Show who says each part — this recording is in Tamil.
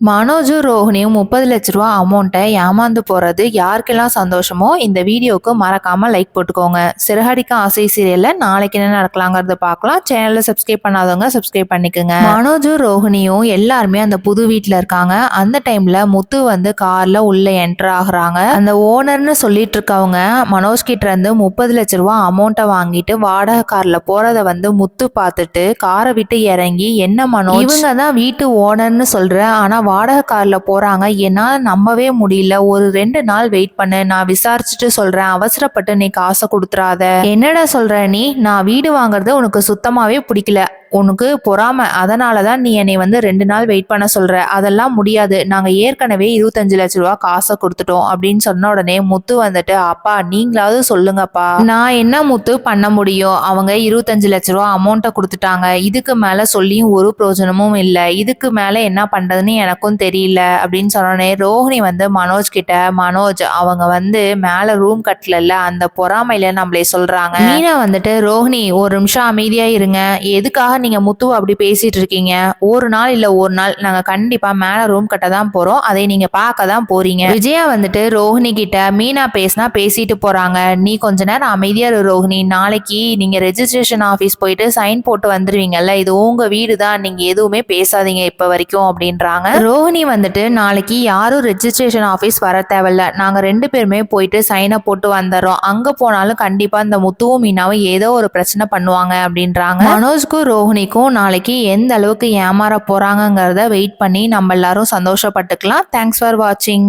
Speaker 1: மனோஜும் ரோஹிணியும் முப்பது லட்ச ரூபா அமௌண்ட்டை ஏமாந்து போகிறது யாருக்கெல்லாம் சந்தோஷமோ இந்த வீடியோவுக்கு மறக்காமல் லைக் போட்டுக்கோங்க. சிறகடிக்க ஆசை சீரியலில் நாளைக்கு என்ன நடக்கலாங்கிறத பார்க்கலாம். சேனலில் சப்ஸ்கிரைப் பண்ணாதவங்க சப்ஸ்கிரைப் பண்ணிக்கோங்க. மனோஜும் ரோஹினியும் எல்லாருமே அந்த புது வீட்டில் இருக்காங்க. அந்த டைமில் முத்து வந்து காரில் உள்ளே என்டர் ஆகுறாங்க. அந்த ஓனர்னு சொல்லிட்டு இருக்கவங்க மனோஜ் கிட்ட இருந்து முப்பது லட்ச ரூபா அமௌண்ட்டை வாங்கிட்டு வாடகை காரில் போகிறத வந்து முத்து பார்த்துட்டு காரை விட்டு இறங்கி என்ன மனோஜ்? இவங்க தான் வீட்டு ஓனர்னு சொல்ற ஆனா வாடகை காரில் போகிறாங்க என்னால் நம்பவே முடியல. ஒரு ரெண்டு நாள் வெயிட் பண்ணு. நான் விசாரிச்சுட்டு சொல்கிறேன் அவசரப்பட்டு நீ காசை கொடுத்துறாத. என்னடா சொல்கிற நீ? நான் வீடு வாங்குறது உனக்கு சுத்தமாகவே பிடிக்கல. உனக்கு பொறாம. அதனால தான் நீ என்னை வந்து ரெண்டு நாள் வெயிட் பண்ண சொல்ற. அதெல்லாம் முடியாது. நாங்க ஏற்கனவே இருபத்தஞ்சு லட்ச ரூபா காசை கொடுத்துட்டோம் அப்படின்னு சொன்ன உடனே முத்து வந்துட்டு அப்பா நீங்களாவது சொல்லுங்கப்பா. நான் என்ன முத்து பண்ண முடியும்? அவங்க இருபத்தஞ்சு லட்ச ரூபா அமௌண்ட்டை கொடுத்துட்டாங்க. இதுக்கு மேல சொல்லியும் ஒரு பிரயோஜனமும் இல்லை. இதுக்கு மேல என்ன பண்றதுன்னு எனக்கும் தெரியல. அப்படின்னு சொன்னோடனே ரோஹிணி வந்து மனோஜ் கிட்ட மனோஜ் அவங்க வந்து மேல ரூம் கட்டல அந்த பொறாமையில நம்மளே சொல்றாங்க. மீனா வந்துட்டு ரோஹிணி ஒரு நிமிஷம் அமைதியா இருங்க. எதுக்காக நீங்க முத்துவ அப்படி பேசிட்டு இருக்கீங்க ஒரு நாள் இல்ல ஒரு நாள் நாங்க கண்டிப்பா மேல ரூம் கட்ட தான் போறோம். அதை நீங்க பார்க்க தான் போறீங்க. விஜயா வந்துட்டு ரோஹிணி கிட்ட மீனா பேசினா பேசிட்டு போறாங்க. நீ கொஞ்ச நேரம் அமைதியா இரு ரோஹிணி. நாளைக்கு நீங்க ரெஜிஸ்ட்ரேஷன் ஆபீஸ் போயிட்டு சைன் போட்டு வந்துருவீங்கல்ல இது உங்க வீடு தான் நீங்க எதுவுமே பேசாதீங்க இப்ப வரைக்கும் அப்படின்றாங்க. ரோஹிணி வந்துட்டு நாளைக்கு யாரும் ரெஜிஸ்ட்ரேஷன் ஆபீஸ் வர தேவையில்ல. நாங்க ரெண்டு பேருமே போயிட்டு சைனை போட்டு வந்துடுறோம். அங்க போனாலும் கண்டிப்பா இந்த முத்துவும் மீனாவும் ஏதோ ஒரு பிரச்சனை பண்ணுவாங்க அப்படின்றாங்க. மனோஜ்க்கும் ரோஹினிக்கும் நாளைக்கு எந்த அளவுக்கு ஏமாற போகிறாங்கங்கிறத வெயிட் பண்ணி நம்ம எல்லாரும் சந்தோஷப்பட்டுக்கலாம். தேங்க்ஸ் ஃபார் வாட்சிங்